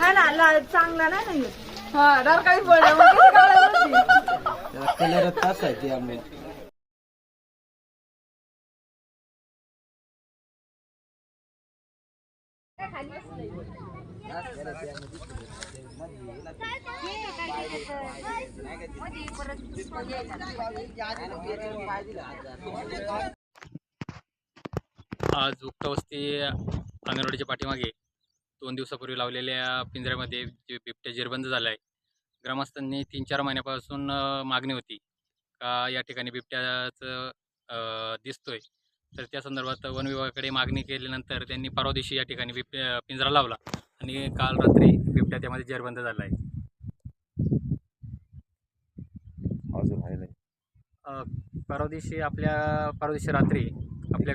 हा ना ला- चांगला नाही ना ह्यो. हा डरकाळी पडला मग किती काळा होती. कलर तास आहे ते आंबे आज उक्तवस्ती अंगणवाडीच्या पाठीमागे दोन दिवसापूर्वी लावलेल्या पिंजऱ्यामध्ये जे बिबट्या जेरबंद झाला आहे ग्रामस्थांनी तीन चार महिन्यापासून मागणी होती का या ठिकाणी बिबट्याचं दिसतोय. तर त्या संदर्भात वन विभागाकडे मागणी केल्यानंतर त्यांनी परवा दिवशी या ठिकाणी बिबट्या पिंजरा लावला आणि काल रात्री बिबट्या त्यामध्ये जेरबंद झाला आहे परवा दिवशी आपल्या परवा दिवशी रात्री आपल्या